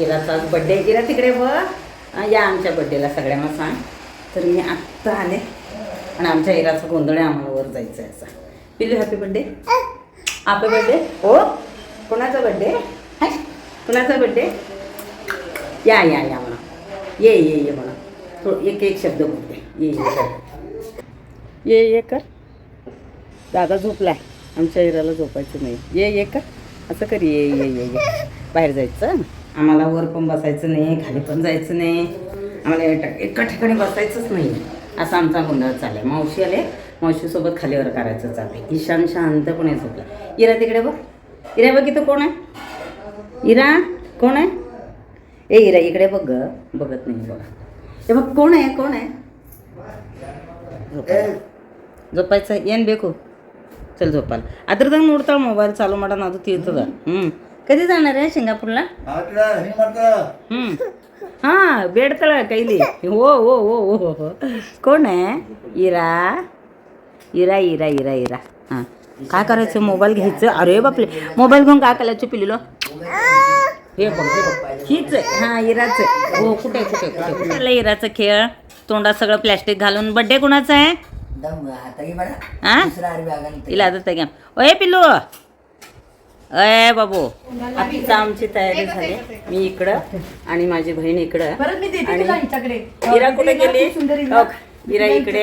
इराचा birthday इरा तिकडे व या आमच्या बड्डेला सगळ्यांना सांग. तर मी आत्ता आले. आणि आमच्या इराचा गोंधळ आहे आम्हाला वर जायचं आहे असा. पिल्लू हॅपी बड्डे आपला बड्डे हो? कोणाचा बड्डे कोणाचा बड्डे या या या म्हणा. ये ये ये म्हणा. थो एक एक शब्द बोलते. ये ये कर. ये ये कर. दादा झोपलाय. आमच्या इराला झोपायचं नाही. ये ये कर. असं कर. ये ये ये ये. बाहेर जायचं. आम्हाला वर पण बसायचं नाही खाली पण जायचं नाही. आम्हाला एका ठिकाणी बसायचंच नाही. असा आमचा गोंधळ आहे मावशी आले मावशीसोबत खालीवर करायचं चाललं ईशान शांत पण आहे झोपला. इरा तिकडे बघ. इरा बघ इथं कोण आहे? इरा कोण आहे? ए इरा इकडे बघ बघत नाही बघा. हे बघ कोण आहे? कोण आहे? झोपायचं? येन बेकू. चल झोपाल अदर तर मोडता मोबाईल चालू माडा नादू तीर्थ जा. कधी जाणार आहे शिंगापूरला हा बेडतळ कैली. हो, हो हो हो हो हो कोण आहे? इरा. इरा इरा इरा इरा. हां. काय करायचं? मोबाईल घ्यायचं? अरे बापले मोबाईल घेऊन काय करायचं पिलेलो हे बघ हीच हां इराचं हो कुठे कुठे कुठे इराचं खेळ. तोंडात सगळं प्लॅस्टिक घालून. बड्डे कुणाचा आहे? तिला आता घ्या. ओय पिल्लू. अय बाबू आता आमची तयारी झाली. मी इकडं आणि माझी बहीण इकडं. आणि इरा कुठे गेली? सुंदर हो, इरा इकडे.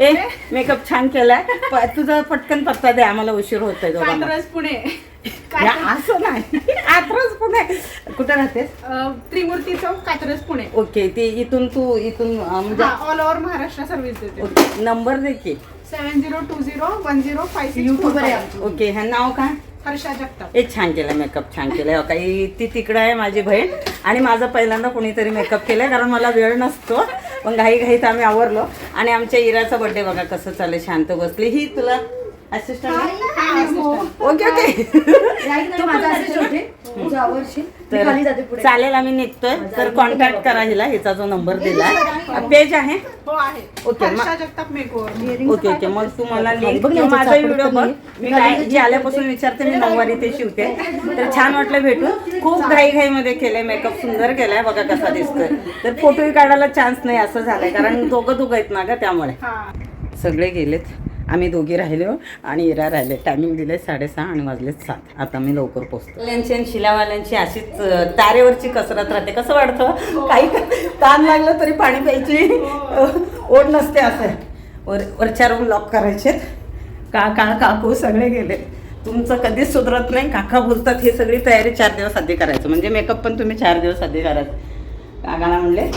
ए मेकअप छान केलाय. तुझा पटकन पत्ता दे आम्हाला उशीर होतोय दोघांना. पुणे. असं नाही. पुणे. कुठे राहतेस? त्रिमूर्ती चौक कात्रज पुणे. ओके ती इथून तू इथून म्हणजे ऑल ओव्हर महाराष्ट्र सर्व्हिस देते. नंबर दे की. Seven zero two zero one zero five YouTuber आहे. ओके ह्या नाव काय हर्षा जगताप. हे छान केलं मेकअप छान केलं. हो काही ती तिकडं आहे माझी बहीण आणि माझा पहिल्यांदा कोणीतरी मेकअप केलाय कारण मला वेळ नसतो. पण घाई घाईत आम्ही आवरलो. आणि आमच्या इराचा बर्थडे बघा कसं चाललंय शांत बसली. ही तुला ओके ओके तर पुढे. चालेल आम्ही निघतोय. तर कॉन्टॅक्ट करा हिला. हिचा जो नंबर दिला पेज आहे? हो ओके, ओके ओके मग तू मला लिंक माझा व्हिडिओ बघ. नाही. मी काय जी आल्यापासून विचारते मी नऊवारी ते शिवते. तर छान वाटलं भेटून. खूप घाई घाईमध्ये केलंय मेकअप सुंदर केलाय. बघा कसा दिसतोय. तर फोटोही काढायला चान्स नाही असं झालंय. कारण दोघं दोघं आहेत ना ग त्यामुळे. हा. सगळे गेलेत. आम्ही दोघी राहिलो आणि इरा राहिले. टायमिंग दिले साडेसहा आणि वाजले सात. आता मी लवकर पोहोचतो आणि शिलावाल्यांची अशीच तारेवरची कसरत राहते. कसं वाटतं काही ताण लागलं तरी पाणी प्यायची. अं, ओढ नसते असं. वर वरच्या रूम लॉक करायचे. काका काकू सगळे गेले. तुमचं कधीच सुधरत नाही. काका बोलतात ही सगळी तयारी चार दिवस आधी करायचं. म्हणजे मेकअप पण तुम्ही चार दिवस आधी करायचं. काकाला म्हणले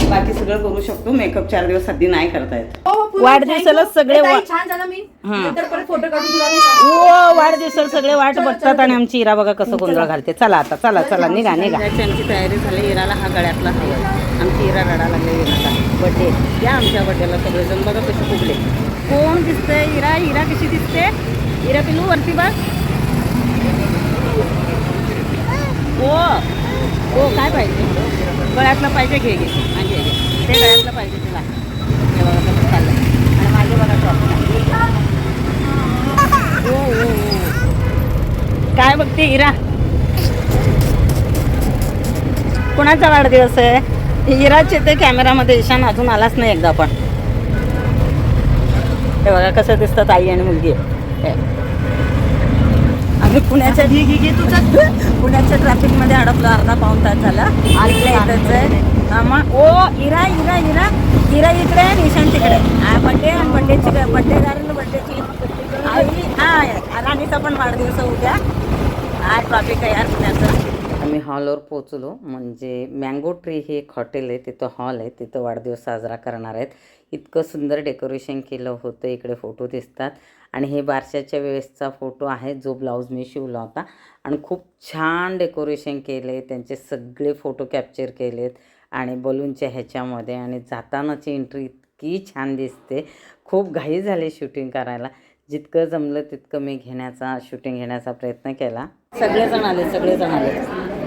बाकी सगळं करू शकतो. मेकअप चार दिवस आधी नाही करता येत. वाढदिवसाला सगळे वा- ताई, छान झालं मी. हा. नंतर परत फोटो काढून तुला मी सांगते. ओ वाढदिवसाला सगळे वाट बघतात आणि आमची इरा बघा कसं गोंधळ घालते. चला आता चला चला निघा निघा. आमची तयारी झाली इराला हा गळ्यातला हवा आमची इरा रडा लागले इराला. बड्डे या आमच्या बड्डेला सगळेजण बघा कसे फुगले. कोण दिसतंय? इरा इरा कशी दिसते? इरा पिलू वरती बघ. ओ ओ काय पाहिजे? गळ्यातलं पाहिजे हा, घे घे. ते गळ्यातलं पाहिजे तुला. हे बघा कसं आणि माझे बघा हो, हो, हो. काय बघते इरा? कोणाचा वाढदिवस आहे? इराचे ते कॅमेरामध्ये ईशान अजून आलाच नाही एकदा पण. हे बघा कसं दिसतात आई आणि मुलगी. हे. आम्ही पुण्याच्या पुण्याच्या ट्रॅफिकमध्ये अडकलो अर्धा पाऊन तास झाला. मग ओ इरा इरा इरा. इरा इकडे ईशान तिकडे. बड्डे आणि बड्डेची बड्डे कारण बड्डेची आई हा राणीचा पण वाढदिवस उद्या. हा ट्रॉफिक आहे यार पुण्याचं. आम्ही हॉलवर पोचलो म्हणजे मँगो ट्री हे एक हॉटेल आहे. तिथं हॉल आहे. तिथं वाढदिवस साजरा करणार आहेत. इतकं सुंदर डेकोरेशन केलं होतं. इकडे फोटो दिसतात. आणि हे बारशाच्या वेळेसचा फोटो आहे जो ब्लाऊज मी शिवला होता. आणि खूप छान डेकोरेशन केले त्यांचे सगळे फोटो कॅप्चर केलेत. आणि बलूनच्या ह्याच्यामध्ये आणि जातानाची एंट्री इतकी छान दिसते. खूप घाई झाली शूटिंग करायला. जितकं जमलं तितकं मी घेण्याचा शूटिंग घेण्याचा प्रयत्न केला. सगळेजण आले सगळेजण आले.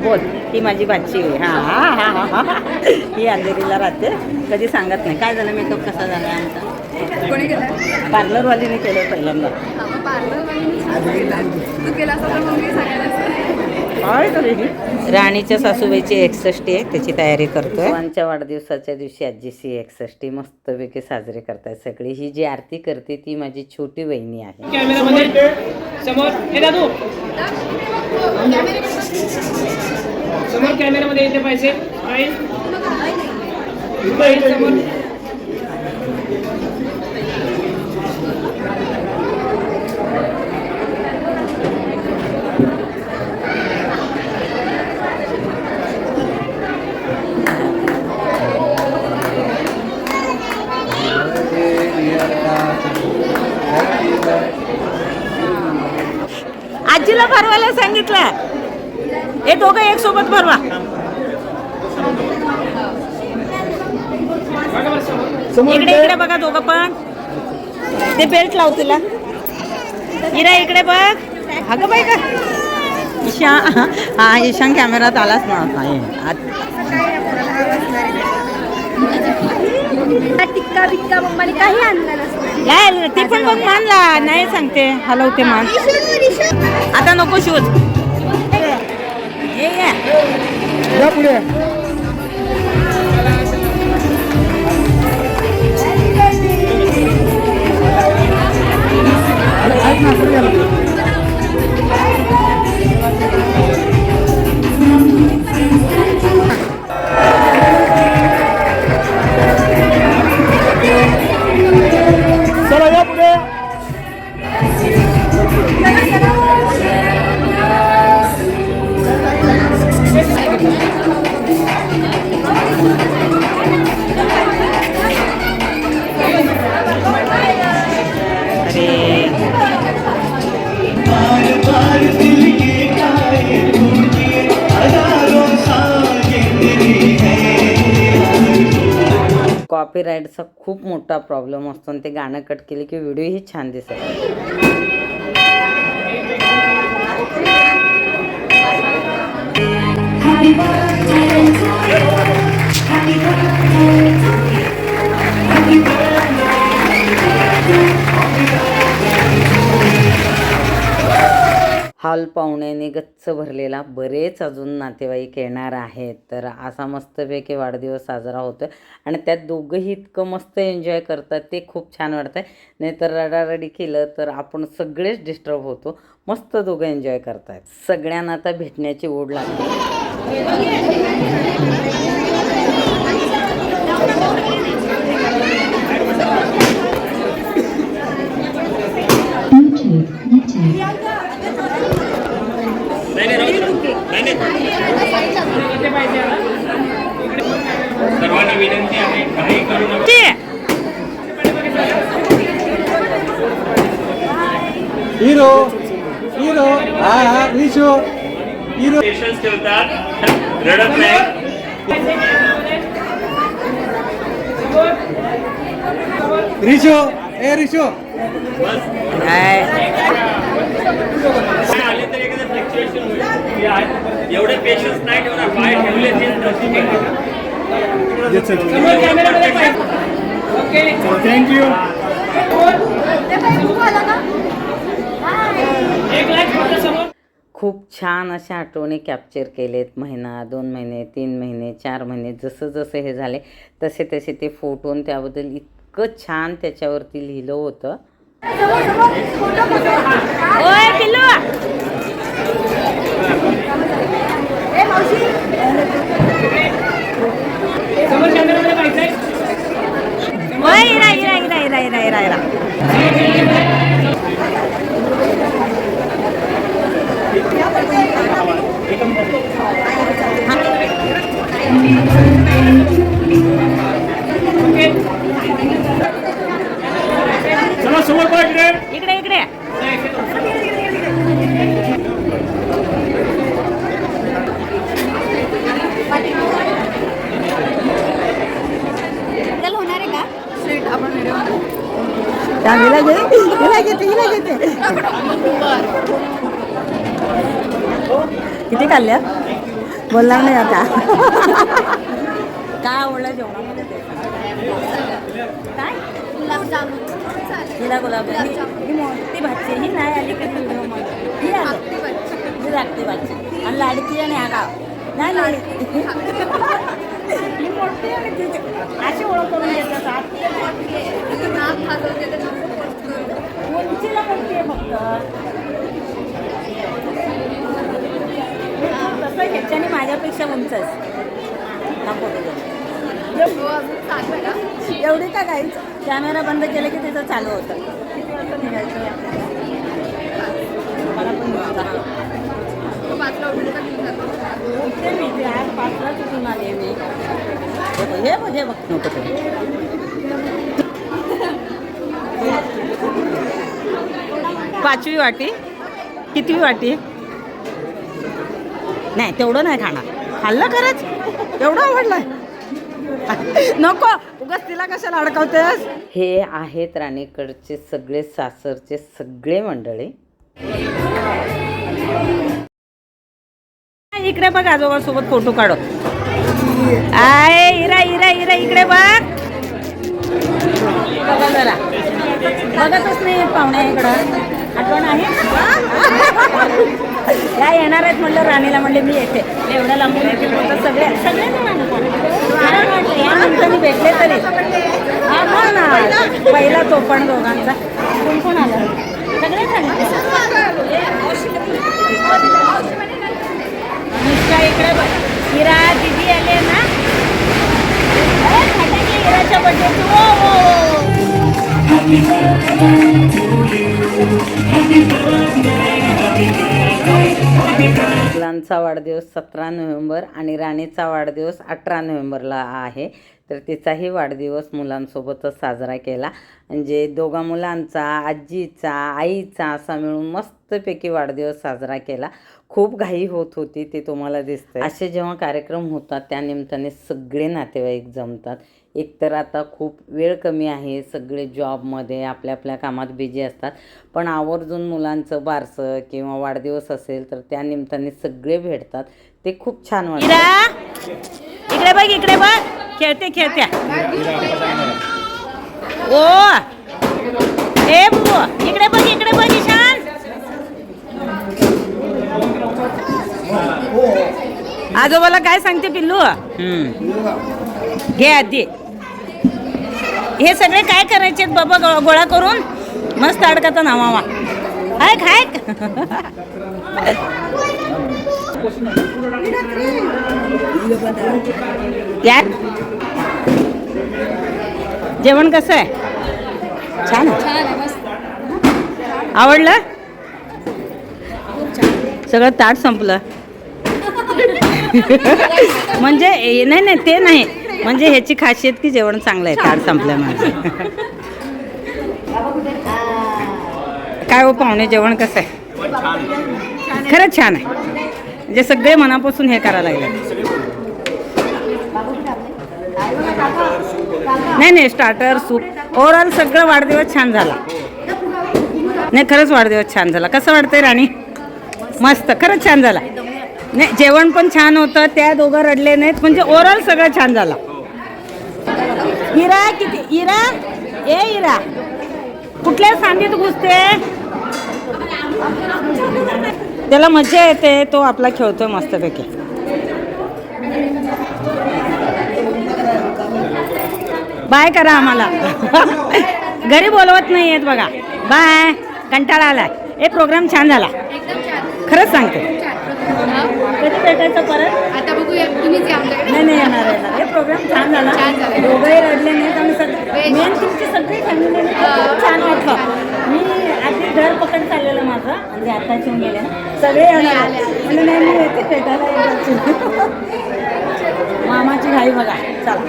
बोल ही माझी बाची आहे. हा हां हां हां हां. ही अंधेरीला राहते. कधी सांगत नाही. काय झालं? मेकअप कसा झाला आमचा? कोणी केलं पार्लरवालीने केलं पहिल्यांदा. पार्लर तू केला असता तर मग मी सांगायला राणीच्या सासूबाईची एकसष्टी आहे त्याची तयारी करतोय. आमच्या वाढदिवसाच्या दिवशी आजीची एकसष्टी मस्तपैकी साजरी करतायत सगळी. ही जी आरती करते ती माझी छोटी वहिनी आहे. कॅमेरामध्ये. येते लाव तुला? इरा इकडे बघ. अगं बाई का ईशा. हा ईशान कॅमेरात आलाच म्हणत नाही आत- टिक्का बिक्का मम्माने काही आणलं नसतं. नाही ते पण बघ मानला. नाही सांगते. हलवते मान. आता नको शोध. ये ये. कॉपीराईटचा खूप मोठा प्रॉब्लेम असतो आणि ते गाणं कट केले की व्हिडिओही छान दिसत हॉल पाहुण्याने गच्च भरलेला बरेच अजून नातेवाईक येणार आहेत. तर असा मस्तपैकी वाढदिवस साजरा होतो आणि त्यात दोघंही इतकं मस्त एन्जॉय करतात ते खूप छान वाटतं नाहीतर रडारडी केलं तर आपण सगळेच डिस्टर्ब होतो. मस्त दोघं एन्जॉय करतायत. सगळ्यांना आता भेटण्याची ओढ लागते Yeah पाहिजे आता. सर्वांना विनंती आहे काही करू नका. हिरो हिरो हा हा रिशो. हिरो. पेशन्स ठेवतात. रडत नाही. रिशो ए रिशो. आले तर एखादं फ्लक्च्युएशन होईल. एवढे पेशन्स नाही ठेवणार. पाय ठेवले ते थँक्यू खूप छान अशा आठवणी कॅप्चर केलेत. महिना दोन महिने तीन महिने चार महिने जसं जसं हे झाले तसे तसे ते फोटो आणि त्याबद्दल इतकं छान त्याच्यावरती लिहिलं होतं ओय पिल्लू समोर कॅमेरामध्ये पाहिजे ओय इरा इरा इरा इरा इरा इरा इरा. बोलणार नाही आता. काय आवडलं जेवणामध्ये ते. काय? गुलाबजामुन चालेल हिला गुलाब ही नाही आली कधी ही आली. लागते बाची आणि लाडकी आणि नाही नाही. ही मोठी आणि तिची. अशी ओळख करून घेतात आत. उंचीला मोठी आहे फक्त. ह्याच्याने माझ्यापेक्षा उंचच. नको. एवढी का काहीच कॅमेरा बंद केलं की तिथं चालू होतं. किती वाजता निघायचं? मला पण निघायचं. उठते मी ते आज पाचलाच उठून आले मी. हे बघ, हे बघ. पाचवी वाटी? कितवी वाटी? नाही तेवढं नाही खाणार. खाल्लं खरंच? एवढं आवडलं नको उगाच तिला कशाला अडकवतेस? हे आहेत राणीकडचे सगळे सासरचे सगळे मंडळी. इकडे बघ आजोबा सोबत फोटो काढो आय इरा इरा इरा इकडे बघ. बघा जरा. बघतच नाही पाहुण्या इकडं. आठवण आहे? या येणार आहेत म्हणलं राणीला म्हणले मी येते. एवढ्या लांबून येते बोलतात सगळे. सगळे जण आले. भेटले तरी. हा हा ना पहिला तो पण दोघांचा. कोण कोण आलं? सगळे अनुष्का इकडे हिरा दिदी आले ना? अरे, फटाके हिराच्या बड्डेचे ओ ओ, मुलांचा वाढदिवस सतरा नोव्हेंबर आणि राणीचा वाढदिवस अठरा नोव्हेंबरला आहे. तर तिचाही वाढदिवस मुलांसोबतच साजरा केला. म्हणजे दोघा मुलांचा आजीचा आईचा असा मिळून मस्तपैकी वाढदिवस साजरा केला. खूप घाई होत होती ते तुम्हाला दिसतं असे जेव्हा कार्यक्रम होतात त्या निमित्ताने सगळे नातेवाईक जमतात. एकतर आता खूप वेळ कमी आहे सगळे जॉबमध्ये आपल्या आपल्या कामात बिझी असतात. पण आवर्जून मुलांचं बारसं किंवा वाढदिवस असेल तर त्या निमित्ताने सगळे भेटतात. ते खूप छान वाटतं. इकडे बघ इकडे बघ. खेळते खेळत्या ओ! ए इकडे बघ इकडे बघ ईशान आजोबाला काय सांगते पिल्लू? घे आधी. हे सगळे काय करायचे बाबा गो- गोळा करून? मस्त अडकता ना मामा. ऐक हायक यार जेवण कसं आहे? छान. आवडलं? सगळं ताट संपलं. म्हणजे नाही नाही ते नाही. म्हणजे ह्याची खासियत की जेवण चांगलं आहे ताट संपलं माझं. काय हो पाहुणे जेवण कसं आहे? खरंच छान आहे. म्हणजे सगळे मनापासून हे करायला लागले. नाही नाही स्टार्टर सूप ओव्हरऑल सगळं वाढदिवस छान झाला. नाही खरंच वाढदिवस छान झाला. कसं वाटतंय राणी? मस्त खरंच छान झाला. नाही जेवण पण छान होतं. त्या दोघं रडले नाहीत. म्हणजे ओव्हरऑल सगळं छान झालं. इरा किती इरा? ए इरा. कुठल्या सांगीत घुसते? त्याला मजा येते तो आपला खेळतोय मस्तपैकी. बाय करा आम्हाला. घरी बोलवत नाही आहेत बघा. बाय. कंटाळा आलाय. हे प्रोग्राम छान झाला. खरंच सांगते. कधी भेटायचं परत? आता बघूया तुम्हीच या आमच्याकडे. नाही नाही येणार येणार. हे प्रोग्राम छान झाला. छान झाला. दोघंही रडले नाहीत आणि सगळे मेन तुमची सगळी फॅमिली छान वाटलं. मी आधी घर पकड चाललेलं माझं. म्हणजे आता येऊन गेले ना. सगळे येणार म्हणजे नाही मी येते भेटायला येणार. मामाची घाई बघा. चला.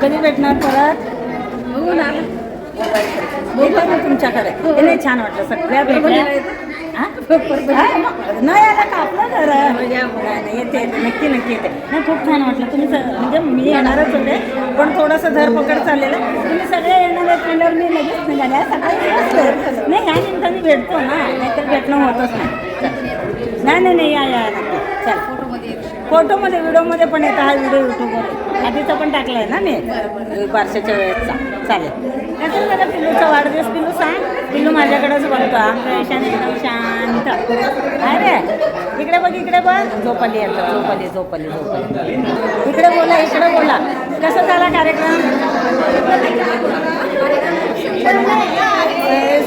कधी भेटणार परत? बघू ना. बोलतो मी तुमच्याकडे. हे नाही छान वाटलं. सगळ्या भेटल्या. नाही आला का आपलं घर? येते नक्की नक्की येते. नाही खूप छान वाटलं. तुम्ही म्हणजे मी येणारच होते पण थोडंसं धरपकड चाललेलं तुम्ही सगळे येणार आहेत म्हणल्यावर मी लगेच निघाले. सकाळी नाही या निमित्ताने भेटतो ना. नाहीतर भेटणं होतच नाही. नाही नाही नाही या या नक्की. चल. फोटोमध्ये फोटोमध्ये व्हिडिओमध्ये पण येतं. हा व्हिडिओ युट्यूबवर आधीचा पण टाकला आहे ना मी बारशाच्या वेळेसचा चालेल. काय तर मला पिल्लूचा वाढदिवस पिल्लू सांग. पिल्लू माझ्याकडेच बघतो. आमच्या ईशान एकदम शांत. अरे इकडे बघ इकडे बघ. झोपली आता झोपली झोपली झोपली. इकडे बोला इकडे बोला. कसा झाला कार्यक्रम?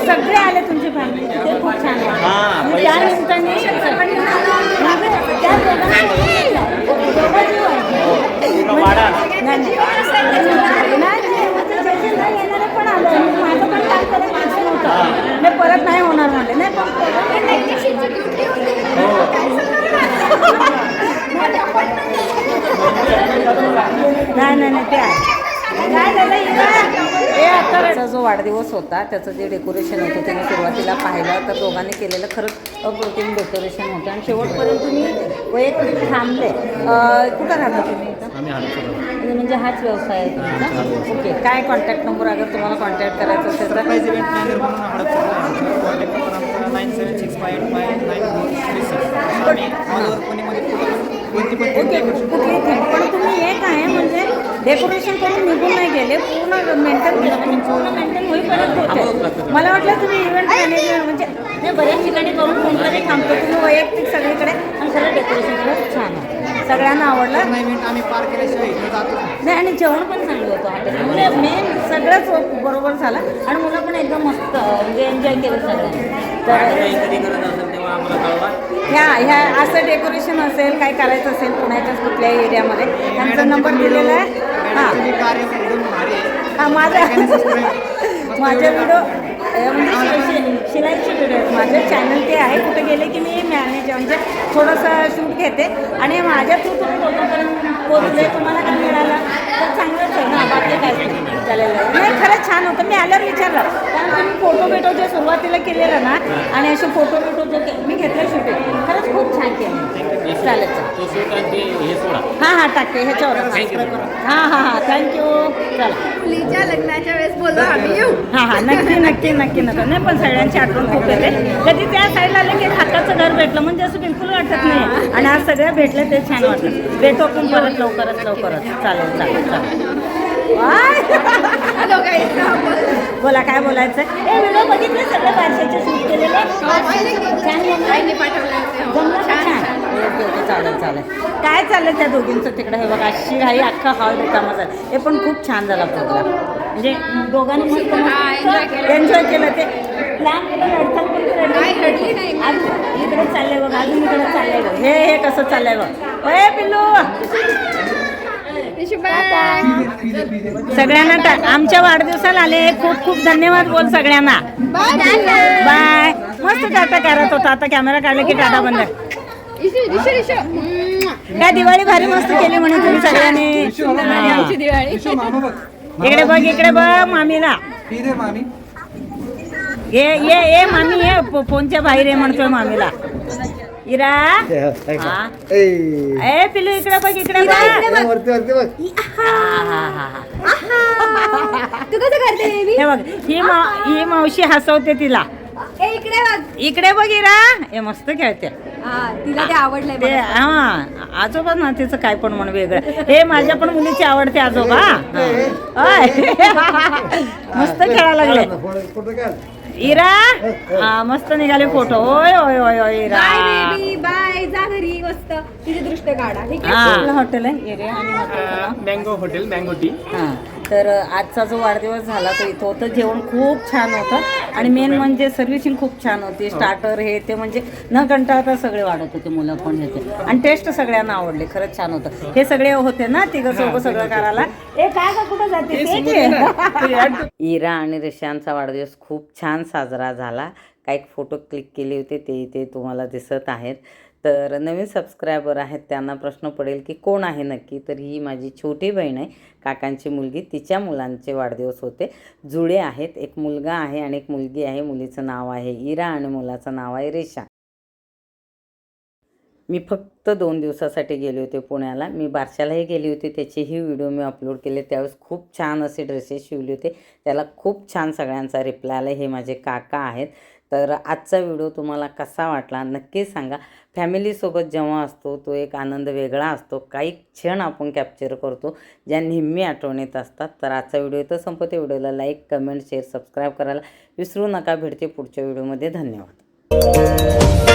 सगळे आले तुमची फॅमिली ते खूप छान. त्या निमित्ताने त्या आहे. नाही, नाही. नाही, म्हणजे जे- जे नाही येणारे पण आले. माणसं नव्हतं. नाही, परत नाही होणार म्हणले नाही पण नाही नाही ते आहे काय? हे त्याचा जो वाढदिवस होता त्याचं जे डेकोरेशन होतं ते मी सुरुवातीला पाहिलं. तर दोघांनी केलेलं खरंच अप्रतिम डेकोरेशन होतं. आणि शेवटपर्यंत तुम्ही वैयक्तिक थांबले. कुठं राहता तुम्ही म्हणजे म्हणजे हाच व्यवसाय आहे तुमचा? ओके. काय कॉन्टॅक्ट नंबर अगर तुम्हाला कॉन्टॅक्ट करायचं असेल तर? Nine seven six five eight five nine okay. कुठली पण तुम्ही एक आहे म्हणजे डेकोरेशन करून निघून नाही गेले. पूर्ण मेंटेन केलं म्हणजे पूर्ण मेंटेन होईपर्यंत होते मला वाटलं तुम्ही इव्हेंट मॅनेजर म्हणजे नाही बऱ्याच ठिकाणी करून कोणतरी थांबतो. तुम्ही वैयक्तिक सगळीकडे आणि खरं डेकोरेशन खरंच छान आहे. सगळ्यांना आवडलं. नाही. नाही आणि जेवण पण चांगलं होतं. हॉटेल म्हणजे मेन सगळंच बरोबर झालं. आणि मुलं पण एकदम मस्त म्हणजे एन्जॉय केलं सगळ्यांनी. तर ह्या ह्या असं डेकोरेशन असेल काय करायचं असेल पुण्याच्याच कुठल्याही एरियामध्ये त्यांचा नंबर दिलेला आहे. हां. आहे. हा माझा माझे व्हिडिओ म्हणजे शिलाईचे व्हिडिओ आहेत माझं चॅनल ते आहे. कुठे गेले की मी मॅनेज म्हणजे थोडंसं शूट घेते. आणि माझ्या थ्रू तुम्ही लोकांपर्यंत पोचले तुम्हाला काय मिळालं. तर चांगलंच आहे ना. बाकी काय चालेल नाही खरंच छान होतं. मी आल्यावर विचारलं. तुम्ही फोटो बिटो जे सुरुवातीला केलेलं ना आणि असे फोटो बिटो जे मी घेतलं शूटिंग खरंच खूप छान केलं. चालेल. हे हां हां टाकते. ह्याच्यावर हां हां हां. थँक्यू चला. मुलीच्या लग्नाच्या वेळेस बोलवा आम्ही. येऊ हां हां. नक्की नक्की नक्की नका. नाही पण सगळ्यांची आठवण खूप येते. कधी त्या साईडला आले की हक्काचं घर भेटलं म्हणजे असं बिलकुल वाटत नाही. आणि आज सगळ्या भेटले ते छान वाटतं भेटू आपण परत लवकरच लवकरच चालेल चालेल चालेल! बोला काय बोलायचं व्हिडिओ बघितले सगळे बारशाचे शूट केलेले. चालेल चालेल. काय चाललं त्या दोघींचं तिकडे? हे बघा अशी घाई अख्खा हॉल रिकामा झाला हे पण खूप छान झाला प्रोग्राम म्हणजे दोघांनी मस्त एन्जॉय केलं. ते. अजून इकडे चाललंय बघ अजून इकडे चाललंय बघ. हे हे कसं चाललंय बघ. ओए पिल्लू! सगळ्यांना टा- आमच्या वाढदिवसाला आले. खूप खूप धन्यवाद बोल सगळ्यांना. बाय मस्त टाटा करत होता. आता कॅमेरा काढला की टाटा बंद. काय दिवाळी भारी मस्त केली म्हणे तुम्ही सगळ्यांनी? इकडे बघ इकडे बघ मामीला. ये ये ये मामी ये. फोनच्या बाहेर ये म्हणतोय मामीला. इरा हा. ए पिलू इकडे बघ इकडे बघ हा, हा, हा, हा. तू कसं करते बेबी हे बघ ही मा- ही मावशी हसवते तिला ए इकडे बघ इकडे बघ इरा हे मस्त खेळते हा तिला ते आवडलंय ते हा आजोबा ना तिचं काय पण म्हण वेगळं हे माझ्या पण मुलीची आवडते आजोबा हा. मस्त खेळायला लागले इरा? हा मस्त निघाले फोटो होय होय होय होय इरा. बाय बेबी बाय जा घरी मस्त. तिचे दृष्ट काढा ठीक आहे? हा. कुठलं हॉटेल आहे. एरिया आणि? मँगो हॉटेल मँगो टी हां. तर आजचा जो वाढदिवस झाला तो इथं होतं. जेवण खूप छान होतं. आणि मेन म्हणजे सर्व्हिसिंग खूप छान होती. स्टार्टर हे ते म्हणजे न कंटाळता सगळे वाढत होते मुलं पण ह्याचे आणि टेस्ट सगळ्यांना आवडले. खरंच छान होतं. हे सगळे होते ना तिघं चौघं सगळं करायला. ए काय का कुठं जाते ते? इरा आणि रिशांचा वाढदिवस खूप छान साजरा झाला. काही फोटो क्लिक केले होते ते इथे तुम्हाला दिसत आहेत. तर नवीन सबस्क्रायबर आहेत त्यांना प्रश्न पडेल की कोण आहे नक्की? तर ही माझी छोटी बहीण आहे. काकांची मुलगी तिच्या मुलांचे वाढदिवस होते. जुळे आहेत. एक मुलगा आहे आणि एक मुलगी आहे. मुलीचं नाव आहे इरा आणि मुलाचं नाव आहे रेशा. मी फक्त दोन दिवसासाठी गेले होते पुण्याला. मी बारशालाही गेली होती. त्याचीही व्हिडिओ मी अपलोड केले. त्यावेळेस खूप छान असे ड्रेसेस शिवले होते. त्याला खूप छान सगळ्यांचा रिप्लाय आला. हे माझे काका आहेत. तर आजचा व्हिडिओ तुम्हाला कसा वाटला नक्की सांगा. फॅमिलीसोबत जेव्हा असतो तो एक आनंद वेगळा असतो. काही क्षण आपण कॅप्चर करतो ज्या नेहमी आठवणीत असतात. तर आजचा व्हिडिओ इथं संपते व्हिडिओला लाईक कमेंट शेअर सबस्क्राईब करायला विसरू नका. भेटते पुढच्या व्हिडिओमध्ये. धन्यवाद.